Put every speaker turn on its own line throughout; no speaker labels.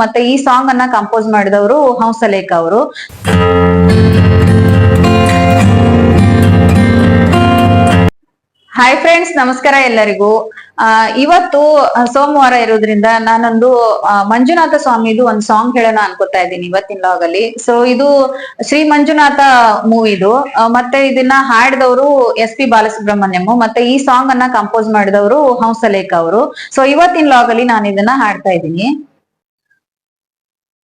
ಮತ್ತೆ ಈ ಸಾಂಗ್ ಅನ್ನ ಕಂಪೋಸ್ ಮಾಡಿದವರು ಹಂಸಲೇಖ ಅವರು. ಹಾಯ್ ಫ್ರೆಂಡ್ಸ್ ನಮಸ್ಕಾರ ಎಲ್ಲರಿಗೂ. ಇವತ್ತು ಸೋಮವಾರ ಇರೋದ್ರಿಂದ ನಾನೊಂದು ಮಂಜುನಾಥ ಸ್ವಾಮಿದು ಒಂದು ಸಾಂಗ್ ಹೇಳೋಣ ಅನ್ಕೋತಾ ಇದ್ದೀನಿ ಇವತ್ತಿನ ಲಾಗ್ ಅಲ್ಲಿ. ಸೊ ಇದು ಶ್ರೀ ಮಂಜುನಾಥ ಮೂವಿದು ಮತ್ತೆ ಇದನ್ನ ಹಾಡಿದವರು ಎಸ್ ಪಿ ಬಾಲಸುಬ್ರಹ್ಮಣ್ಯಂ ಮತ್ತೆ ಈ ಸಾಂಗ್ ಅನ್ನ ಕಂಪೋಸ್ ಮಾಡಿದವರು ಹಂಸಲೇಖ ಅವರು. ಸೊ ಇವತ್ತಿನ ಲಾಗ್ ಅಲ್ಲಿ ನಾನು ಇದನ್ನ ಹಾಡ್ತಾ ಇದ್ದೀನಿ.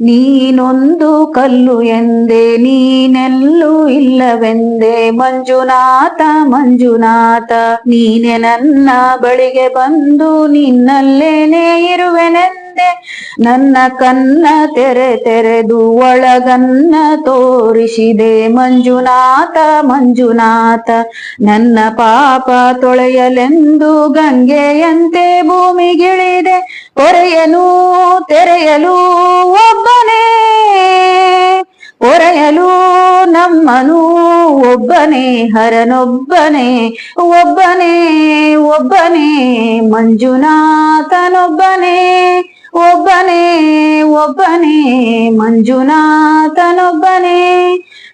ನೀನೊಂದು ಕಲ್ಲು ಎಂದೆ, ನೀನೆಲ್ಲೂ ಇಲ್ಲವೆಂದೆ. ಮಂಜುನಾಥ ಮಂಜುನಾಥ, ನೀನೆ ನನ್ನ ಬಳಿಗೆ ಬಂದು ನಿನ್ನಲ್ಲೇನೆ ಇರುವೆನೆಂದೆ. ನನ್ನ ಕನ್ನ ತೆರೆ ತೆರೆದು ಒಳಗನ್ನ ತೋರಿಸಿದೆ. ಮಂಜುನಾಥ ಮಂಜುನಾಥ, ನನ್ನ ಪಾಪ ತೊಳೆಯಲೆಂದು ಗಂಗೆಯಂತೆ ಭೂಮಿಗಿಳಿದೆ. ಹೊರೆಯಲು ತೆರೆಯಲು ಒಬ್ಬನೇ ಒರೆಯಲು ನಮ್ಮನು ಒಬ್ಬನೇ ಹರನೊಬ್ಬನೇ ಒಬ್ಬನೇ ಒಬ್ಬನೇ ಮಂಜುನಾಥನೊಬ್ಬನೇ ಒಬ್ಬನೇ ಒಬ್ಬನೇ ಮಂಜುನಾಥನೊಬ್ಬನೇ.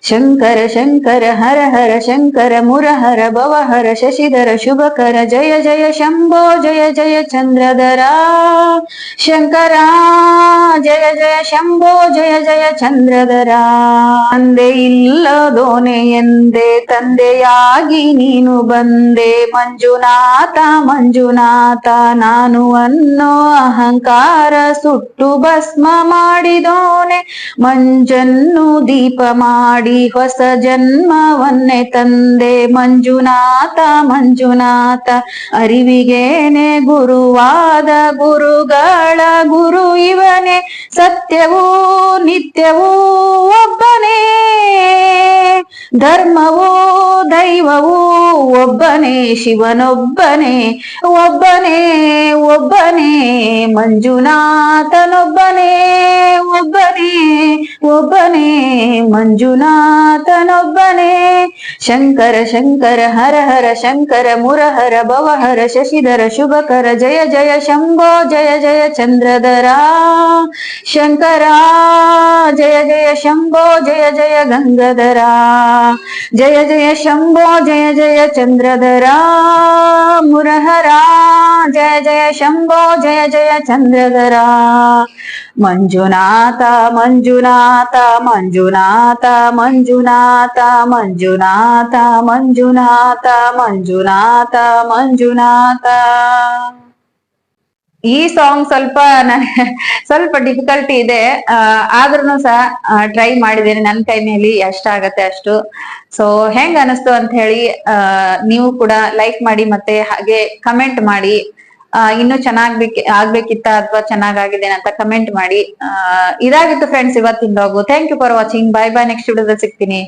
ಶಂಕರ ಶಂಕರ, ಹರ ಹರ ಶಂಕರ, ಮುರಹರ, ಭವಹರ, ಶಶಿಧರ, ಶುಭಕರ, ಜಯ ಜಯ ಶಂಭೋ, ಜಯ ಜಯ ಚಂದ್ರಧರ. ಶಂಕರ, ಜಯ ಜಯ ಶಂಭೋ, ಜಯ ಜಯ ಚಂದ್ರಧರ. ತಂದೆ ಇಲ್ಲದೋನೆ ಎಂದೆ ತಂದೆಯಾಗಿ ನೀನು ಬಂದೆ. ಮಂಜುನಾಥ ಮಂಜುನಾಥ, ನಾನು ಅನ್ನೋ ಅಹಂಕಾರ ಸುಟ್ಟು ಭಸ್ಮ ಮಾಡಿದೋನೆ. ಮಂಜನ್ನು ದೀಪ ಮಾಡಿ ಹೊಸ ಜನ್ಮವನ್ನೇ ತಂದೆ ಮಂಜುನಾಥ ಮಂಜುನಾಥ. ಅರಿವಿಗೇನೆ ಗುರುವಾದ ಗುರುಗಳ ಗುರು ಇವನೇ, ಸತ್ಯವೂ ನಿತ್ಯವೂ ಒಬ್ಬನೇ. ಧರ್ಮವೂ ದೈವವೂ ಒಬ್ಬನೇ, ಶಿವನೊಬ್ಬನೇ, ಒಬ್ಬನೇ ಒಬ್ಬನೇ, ಮಂಜುನಾಥನೊಬ್ಬನೇ, ಒಬ್ಬನೇ ಒಬ್ಬನೇ, ಮಂಜುನಾಥನೊಬ್ಬನೇ. ಶಂಕರ ಶಂಕರ, ಹರ ಹರ, ಶಂಕರ, ಮುರಹರ, ಭವಹರ, ಶಶಿಧರ, ಶುಭಕರ, ಜಯ ಜಯ, ಶಂಭೋ, ಜಯ ಜಯ, ಚಂದ್ರಧರ. ಶಂಕರ, ಜಯ ಜಯ, ಶಂಭೋ, ಜಯ ಜಯ, ಗಂಗಾಧರ. ಜಯ ಜಯ, ಶಂಭೋ, ಜಯ ಜಯ ಚಂದ್ರಧರ ಮುರಹರ ಜಯ ಜಯ ಶಂಭೋ ಜಯ ಜಯ ಚಂದ್ರಧರ ಮಂಜುನಾಥ ಮಂಜುನಾಥ ಮಂಜುನಾಥ ಮಂಜುನಾಥ ಮಂಜುನಾಥ ಮಂಜುನಾಥ ಮಂಜುನಾಥ ಮಂಜುನಾಥ ಈ ಸಾಂಗ್ ಸ್ವಲ್ಪ ನನ್ ಸ್ವಲ್ಪ ಡಿಫಿಕಲ್ಟಿ ಇದೆ. ಆದ್ರೂ ಸಹ ಟ್ರೈ ಮಾಡಿದ್ದೇನೆ. ನನ್ನ ಕೈನಲ್ಲಿ ಎಷ್ಟಾಗತ್ತೆ ಅಷ್ಟು. ಸೊ ಹೆಂಗ್ ಅನಿಸ್ತು ಅಂತ ಹೇಳಿ ನೀವು ಕೂಡ ಲೈಕ್ ಮಾಡಿ ಮತ್ತೆ ಹಾಗೆ ಕಮೆಂಟ್ ಮಾಡಿ. ಇನ್ನು ಚೆನ್ನಾಗ್ಬೇಕ್, ಆಗ್ಬೇಕಿತ್ತ ಅಥವಾ ಚೆನ್ನಾಗಾಗಿದೆ ಅಂತ ಕಮೆಂಟ್ ಮಾಡಿ. ಇದಾಗಿತ್ತು ಫ್ರೆಂಡ್ಸ್ ಇವತ್ತಿನ ಹೋಗು thank you for watching bye bye next ವಿಡಿಯೋದಲ್ಲಿ ಸಿಗ್ತೀನಿ.